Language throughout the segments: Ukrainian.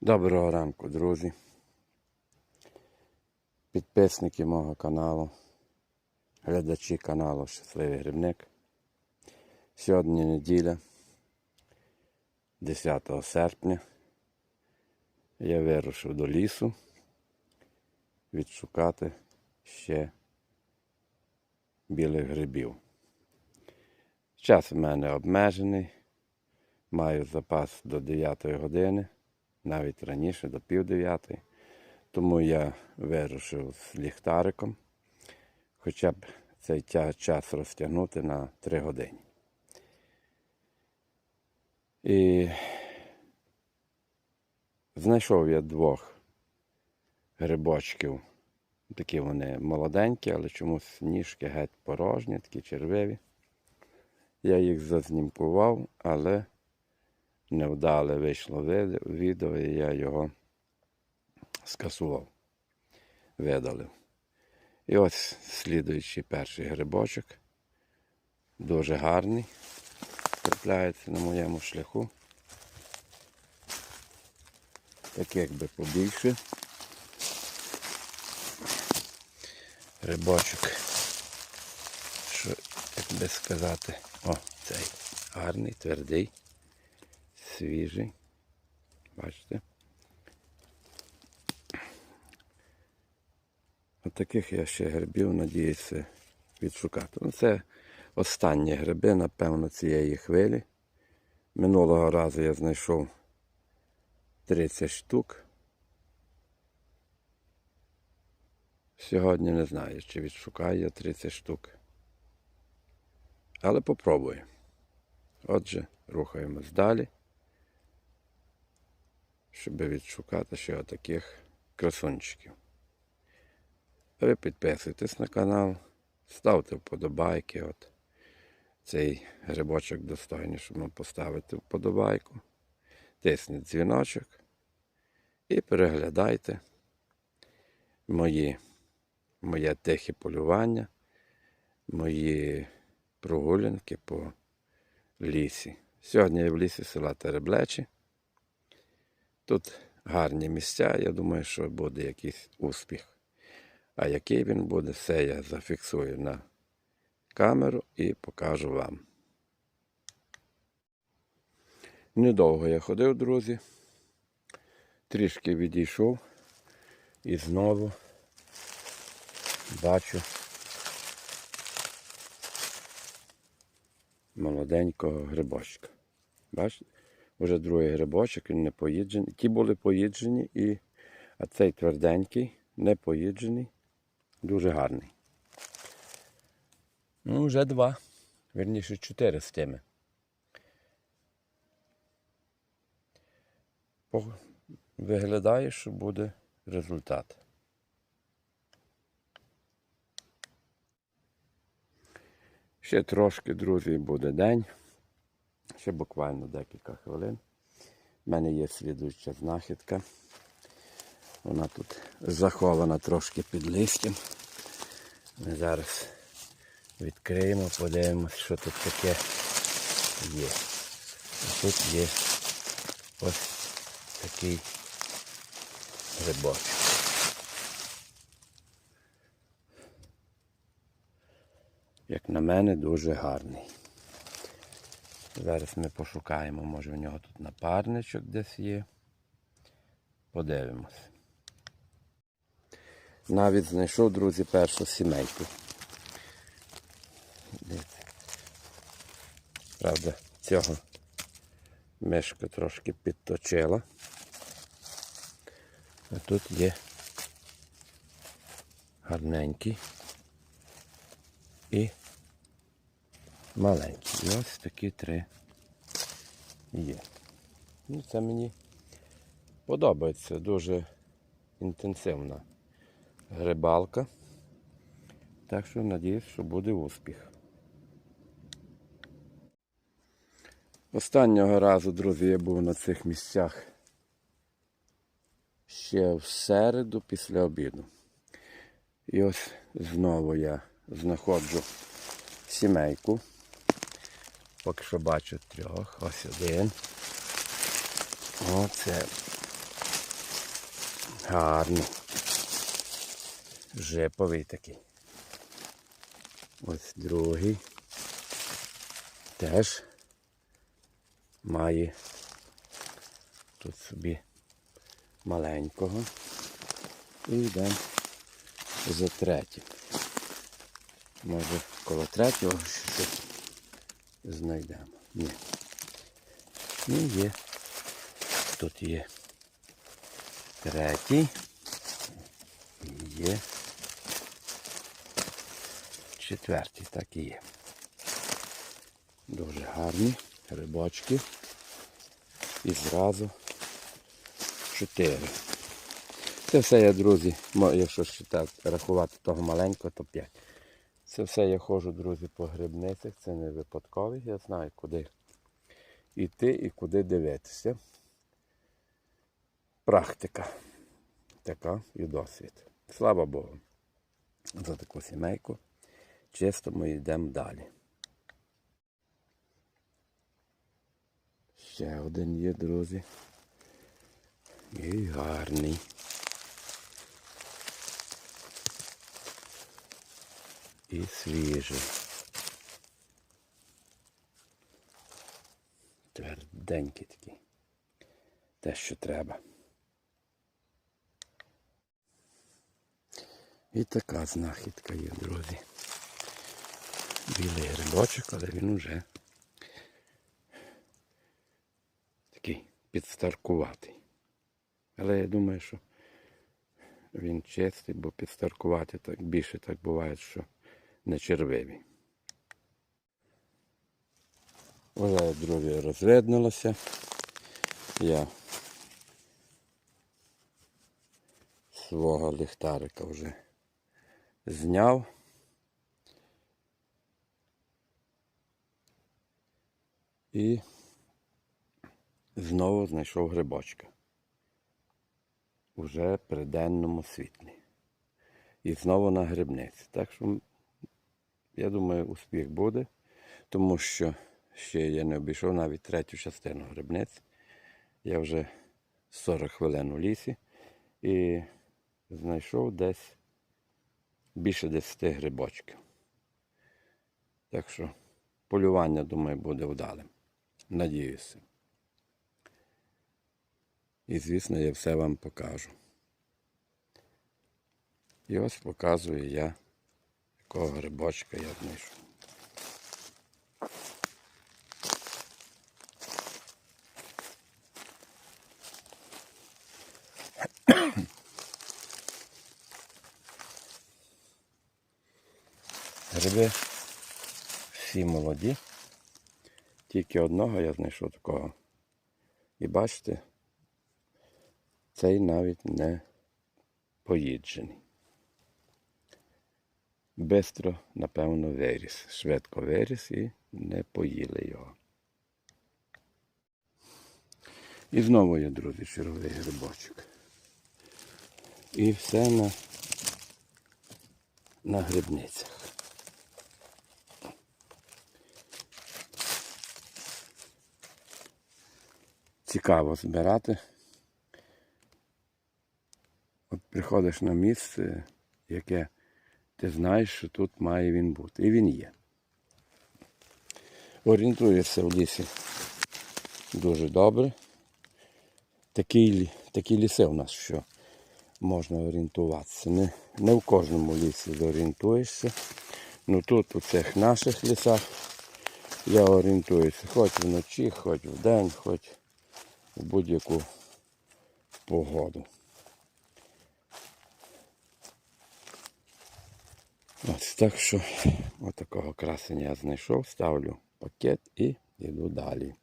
Доброго ранку, друзі. Підписники мого каналу, глядачі каналу Щасливий Грибник. Сьогодні неділя, 10 серпня. Я вирушив до лісу відшукати ще білих грибів. Час у мене обмежений. Маю запас до 9 години, навіть раніше, до пів дев'ятої. Тому я вирушив з ліхтариком, хоча б цей час розтягнути на 3 години. І знайшов я двох грибочків. Такі вони молоденькі, але чомусь ніжки геть порожні, такі червиві. Я їх зазнімкував, але невдале вийшло відео, і я його скасував, видалив. І ось слідуючий перший грибочок. Дуже гарний. Трапляється на моєму шляху. Таких би побільше. Грибочок. Що, як би сказати, о, цей гарний, твердий свіжий. Бачите? От таких я ще грибів надіюся відшукати. Ну, це останні гриби, напевно, цієї хвилі. Минулого разу я знайшов 30 штук. Сьогодні не знаю, чи відшукаю я 30 штук. Але попробую. Отже, рухаємось далі щоб відшукати ще отаких красунчиків. Ви підписуйтесь на канал, ставте вподобайки. От цей грибочок достойний, щоб вам поставити вподобайку. Тисніть дзвіночок і переглядайте мої, моє тихе полювання, мої прогулянки по лісі. Сьогодні я в лісі села Тереблечі. Тут гарні місця, я думаю, що буде якийсь успіх. А який він буде, все я зафіксую на камеру і покажу вам. Недовго я ходив, друзі. Трішки відійшов і знову бачу молоденького грибочка. Бачите? Вже другий грибочок, він не поїджений. Ті були поїджені, і... а цей тверденький, не поїджений, дуже гарний. Ну, вже два. Вірніше, чотири з тими. Виглядає, що буде результат. Ще трошки, друзі, буде день. Ще буквально декілька хвилин. У мене є слідуюча знахідка. Вона тут захована трошки під листям. Ми зараз відкриємо, подивимося, що тут таке є. І тут є ось такий грибочок. Як на мене, дуже гарний. Зараз ми пошукаємо, може в нього тут напарничок десь є. Подивимось. Навіть знайшов, друзі, першу сімейку. Правда, цього мишка трошки підточила. А тут є гарненький і маленький. І ось такі три є. Ну, це мені подобається дуже інтенсивна грибалка. Так що надіюсь, що буде успіх. Останнього разу, друзі, я був на цих місцях ще в середу після обіду. І ось знову я знаходжу сімейку. Поки що бачу трьох. Ось один. Оце Гарний. Жиповий такий. Ось другий. Теж має тут собі маленького. І йдемо за третім. Може коло третього ще знайдемо. Ні. Ну є. Тут є третій. І Є. Четвертий, так і є. Дуже гарні рибочки. І зразу чотири. Це все я, друзі, якщо рахувати того маленького, то 5. Це все я ходжу, друзі, по грибницях. Це не випадково. Я знаю, куди йти і куди дивитися. Практика така і досвід. Слава Богу. За таку сімейку. Чисто ми йдемо далі. Ще один є, друзі. І гарний. І свіжий. Тверденький такий. Те, що треба. І така знахідка є, друзі. Білий грибочок, але він уже такий підстаркуватий. Але я думаю, що він чистий, бо підстаркувати так більше так буває, що не червивий. Вже, друзі, розвиднулося. Я свого ліхтарика вже зняв. І знову знайшов грибочка. Уже при денному світлі. І знову на грибниці. Так що, я думаю, успіх буде, тому що ще я не обійшов навіть третю частину грибниць. Я вже 40 хвилин у лісі і знайшов десь більше 10 грибочків. Так що полювання, думаю, буде вдалим. Надіюся. І, звісно, я все вам покажу. І ось показую я, якого грибочка я знайшов. Гриби всі молоді. Тільки одного я знайшов такого. І бачите, цей навіть не поїджений. Бистро, напевно, виріс. Швидко виріс і не поїли його. І знову є, друзі, черговий грибочок. І все на, на грибницях. Цікаво збирати. От приходиш на місце, яке ти знаєш, що тут має він бути. І він є. Орієнтуєшся в лісі дуже добре. Такі, такі ліси у нас, що можна орієнтуватися. Не, не в кожному лісі зорієнтуєшся. Ну тут у цих наших лісах я орієнтуюся хоч вночі, хоч вдень, хоч в будь-яку погоду. Ось так що отакого красення я знайшов, ставлю пакет і йду далі.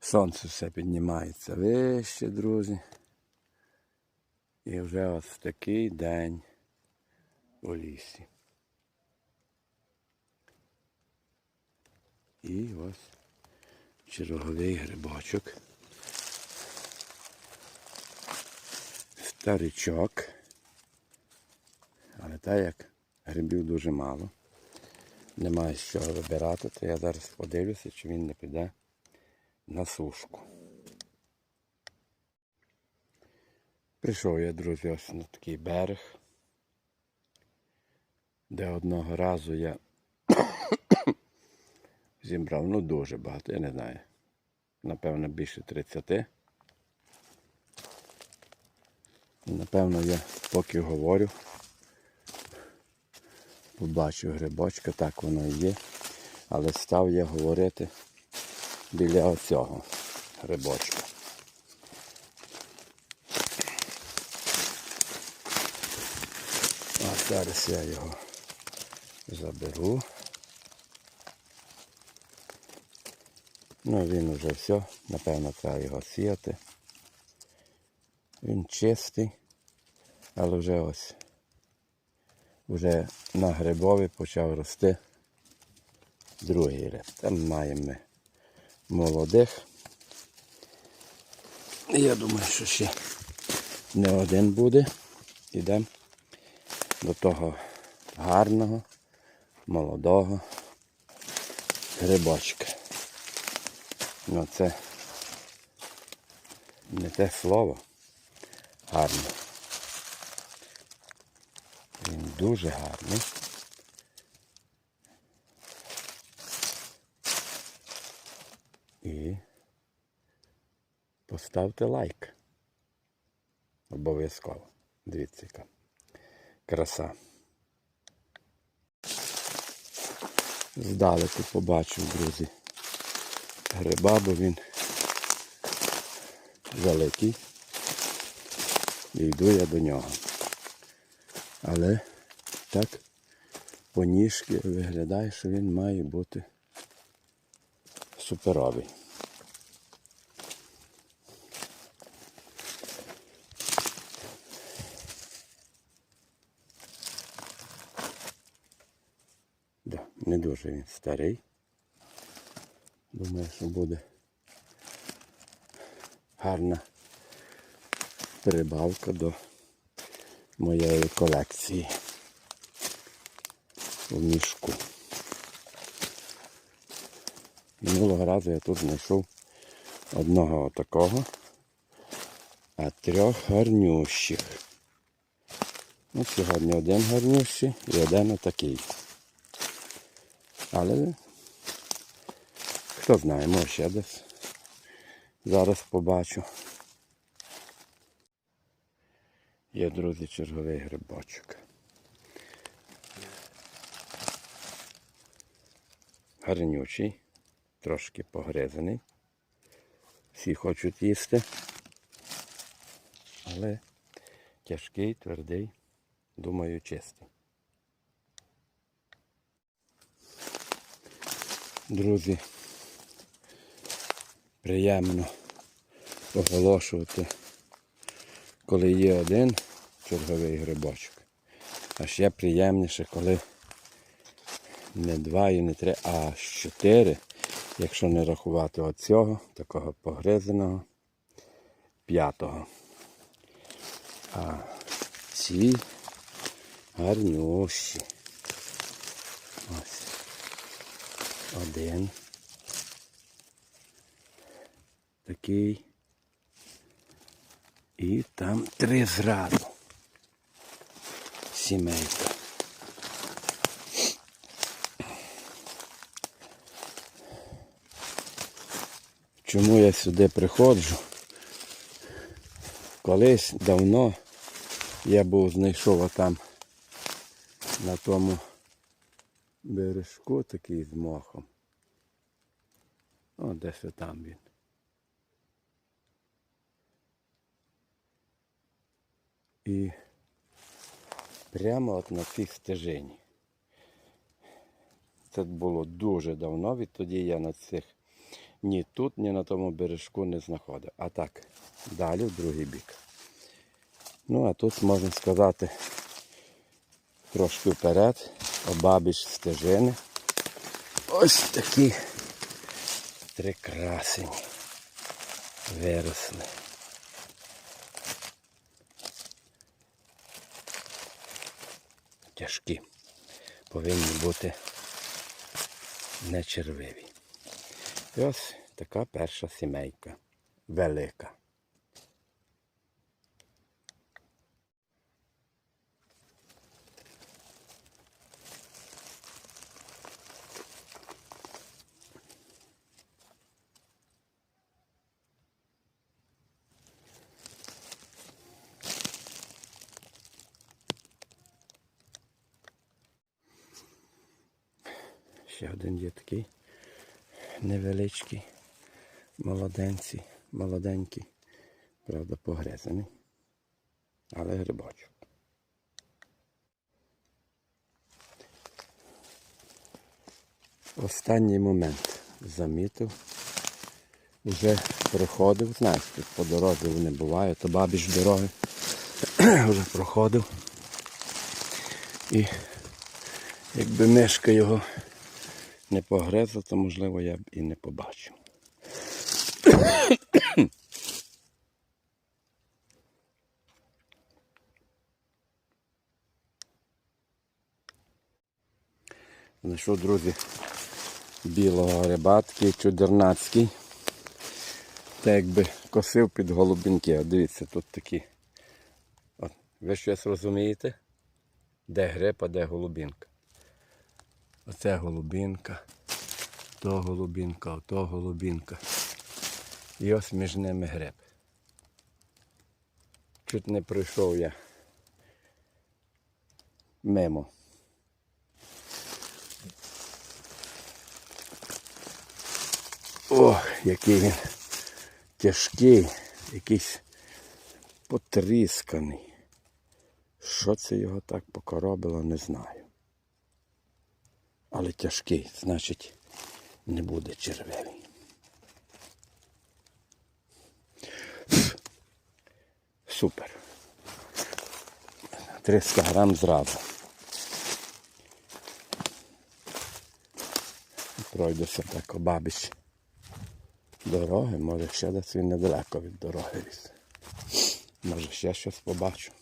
Сонце все піднімається вище, друзі. І вже ось такий день у лісі. І ось черговий грибочок. Старичок. Але так як грибів дуже мало, немає з чого вибирати, то я зараз подивлюся, чи він не піде на сушку. Прийшов я, друзі, ось на такий берег, де одного разу я зібрав, ну дуже багато, я не знаю. Напевно, більше 30. І, Напевно, я поки говорю, побачив грибочка, так воно і є. Але став я говорити біля оцього грибочка. А зараз я його заберу. Ну він вже все, напевно, треба його сіяти. Він чистий, але вже ось вже на грибові почав рости другий ряд. Там маємо ми молодих. Я думаю, що ще не один буде. Ідемо до того гарного, молодого грибочка. Ну це не те слово. Гарно. Дуже гарний. І поставте лайк. Обов'язково. Дивіться, краса. Здалеку побачив, друзі, гриба, бо він великий. І йду я до нього. Але так по ніжки виглядає, що він має бути суперовий. Не дуже він старий. Думаю, що буде гарна прибавка до моєї колекції у мішку. Минулого разу я тут знайшов одного отакого, а трьох гарнющих. Ну, сьогодні один гарнющий і один отакий. Але хто знає, може ще десь. Зараз побачу. Є, друзі, черговий грибочок. Гарнючий, трошки погризаний. Всі хочуть їсти. Але тяжкий, твердий, думаю, чистий. Друзі, приємно оголошувати коли є один черговий грибочок. А ще приємніше, коли не два і не три, а чотири, якщо не рахувати оцього, такого погризаного, п'ятого. А ці гарнющі. Ось. Один. Такий. І там три зразу. Сімейка. Чому я сюди приходжу? Колись давно я був знайшов отам на тому бережку такий з мохом. О, десь там він. І прямо от на цій стежині. Це було дуже давно, відтоді я на цих ні тут, ні на тому бережку не знаходив. А так, далі в другий бік. Ну, а тут можна сказати трошки вперед, обабіч стежини. Ось такі три красені виросли. Тяжкі. Повинні бути не червиві. І ось така перша сімейка. Велика. Ще один є такий. Невеличкий, молоденький, молоденький, правда, погризаний. Але грибочок. Останній момент замітив. Вже проходив, знаєш, по дорозі не буває, то бабіж дороги вже проходив. І якби мишка його не погризла, то можливо я б і не побачив. Знайшов, друзі, білого гриба, такий чудернацький. Та якби косив під голубінки. От дивіться, тут такі. От, ви щось розумієте? Де гриб, а де голубінка? Оце голубінка, то голубінка, ото голубінка. І ось між ними гриб. Чуть не пройшов я мимо. Ох, який він тяжкий, якийсь потрісканий. Що це його так покоробило, не знаю. Але тяжкий, значить, не буде червивий. Супер. 300 грам зразу. Пройдуся так обабіч дороги, може ще десь він недалеко від дороги. Може ще щось побачу.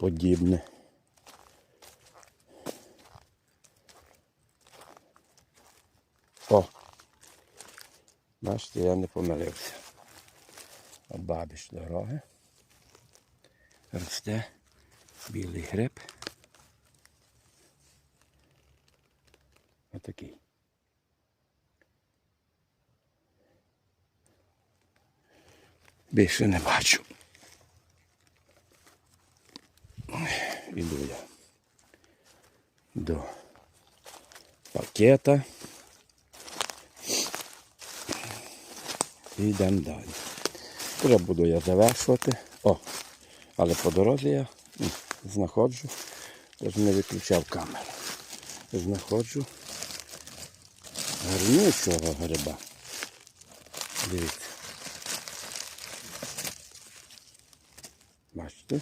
Подібне. О! Бачите, я не помилився. Обабіч дороги. Росте білий гриб. Отакий. Більше не бачу. Іду я до пакета. І йдемо далі. Вже буду я завершувати. О, але по дорозі я знаходжу, тож не виключав камеру. Знаходжу гарнючого гриба. Дивіться. Бачите?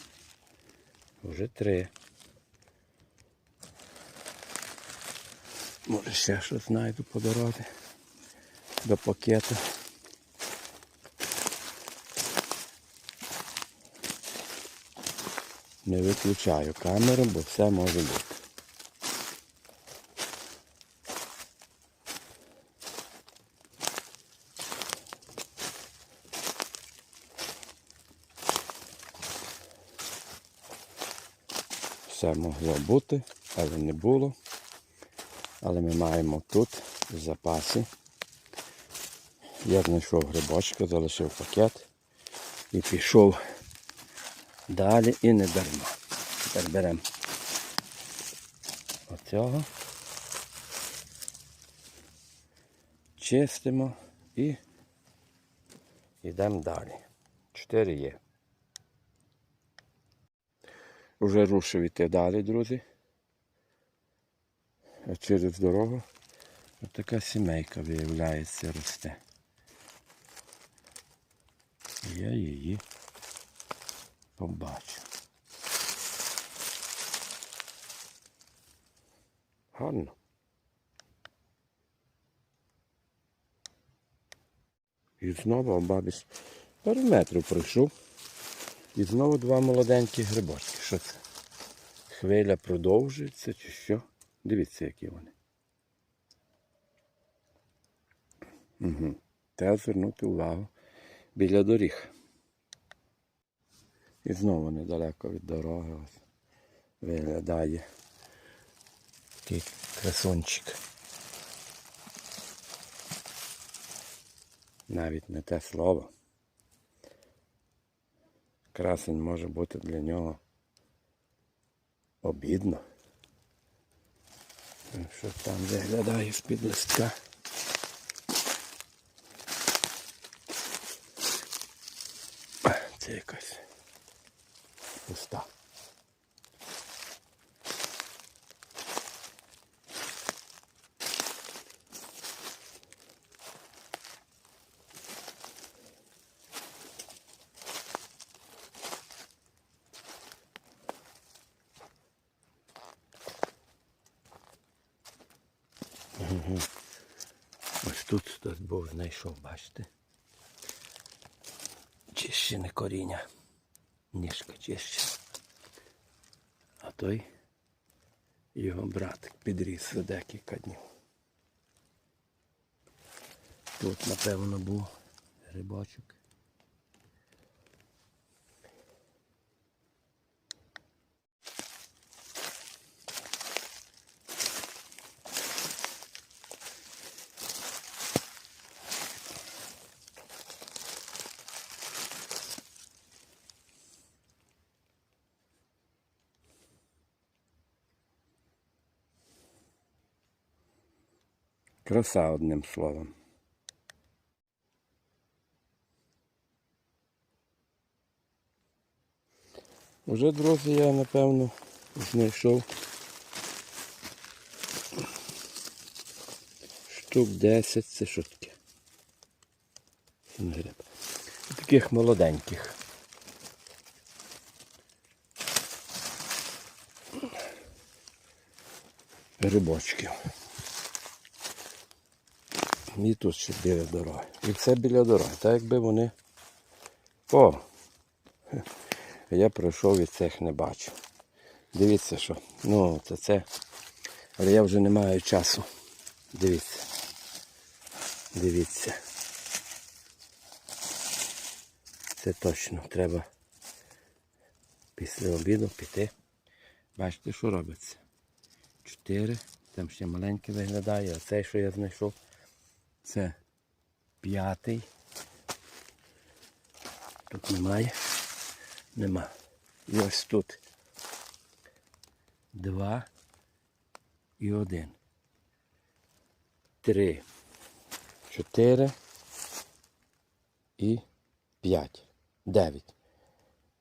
Вже три. Може ще щось знайду по дорозі до пакету. Не виключаю камеру, бо все може бути. Все могло бути, але не було. Але ми маємо тут в запасі. Я знайшов грибочка, залишив пакет і пішов далі і не дарма. Тепер беремо оцього, чистимо і йдемо далі. Чотири є. Уже рушив іти далі, друзі. Через дорогу от така сімейка виявляється росте. Я її побачу. Гарно. І знову бабісь пару метрів пройшов. І знову два молоденькі грибочки. Що це? Хвиля продовжується чи що? Дивіться, які вони. Угу. Треба звернути увагу біля доріг. І знову недалеко від дороги ось виглядає такий красунчик. Навіть не те слово. красень може бути для нього обідно. Що там виглядає з-під листка. Це якась пуста. Ось тут хтось був знайшов, бачите? Чищене коріння. Ніжка чищена. А той його братик підріс за декілька днів. Тут, напевно, був грибочок. Краса одним словом. Уже, друзі, я напевно знайшов штук 10 це що таке. Таких молоденьких. Грибочків. І тут ще біля дороги. І все біля дороги. Так якби вони. О! Я пройшов і цих не бачу. Дивіться, що. Ну, це це. Але я вже не маю часу. Дивіться. Дивіться. Це точно треба після обіду піти. Бачите, що робиться? Чотири. Там ще маленький виглядає, а цей, що я знайшов, це п'ятий. Тут немає. Нема. І ось тут. Два і один. Три. Чотири і п'ять. Дев'ять.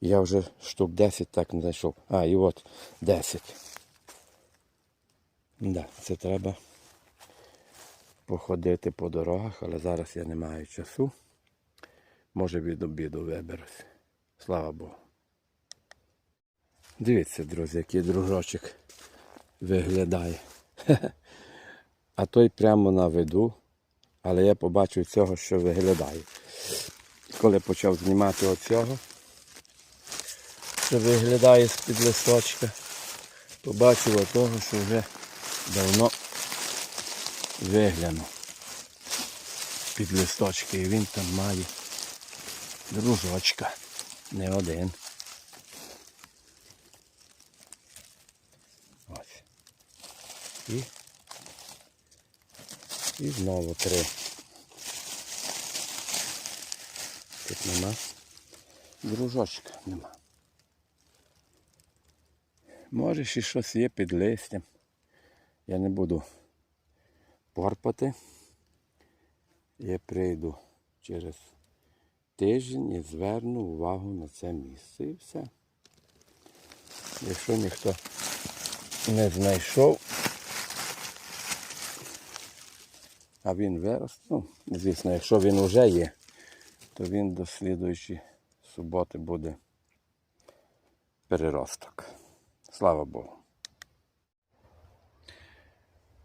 Я вже штук 10 так не знайшов. А, і от 10. Да, це треба походити по дорогах, але зараз я не маю часу. Може від обіду виберусь. Слава Богу. Дивіться, друзі, який дружочок виглядає. А той прямо на виду, але я побачив цього, що виглядає. Коли почав знімати оцього, що виглядає з-під листочка, побачив отого, що вже давно виглянув під листочки. І він там має дружочка. Не один. Ось. І, і знову три. Тут нема. Дружочка нема. Може ще щось є під листям. Я не буду порпати. Я прийду через тиждень і зверну увагу на це місце і все. Якщо ніхто не знайшов, а він вирос, ну, звісно, якщо він вже є, то він до слідуючої суботи буде переросток. Слава Богу.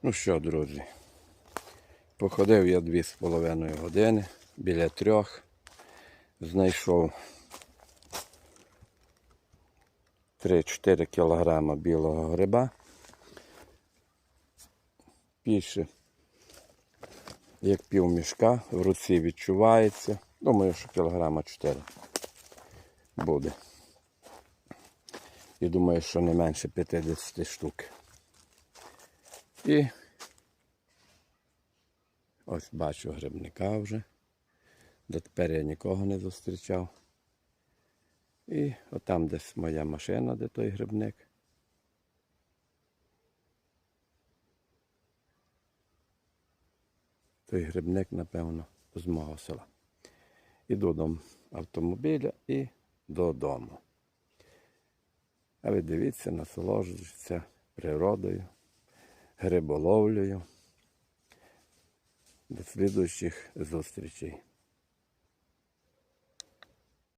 Ну що, друзі, походив я дві з половиною години біля трьох. Знайшов 3-4 кілограма білого гриба. Більше як пів мішка, в руці відчувається. Думаю, що кілограма 4 буде. І думаю, що не менше 50 штук. І ось бачу грибника вже. Дотепер я нікого не зустрічав. І отам десь моя машина, де той грибник. Той грибник, напевно, з мого села. Іду до автомобіля і додому. А ви дивіться, насолоджуйтеся природою, гриболовлею. До слідуючих зустрічей.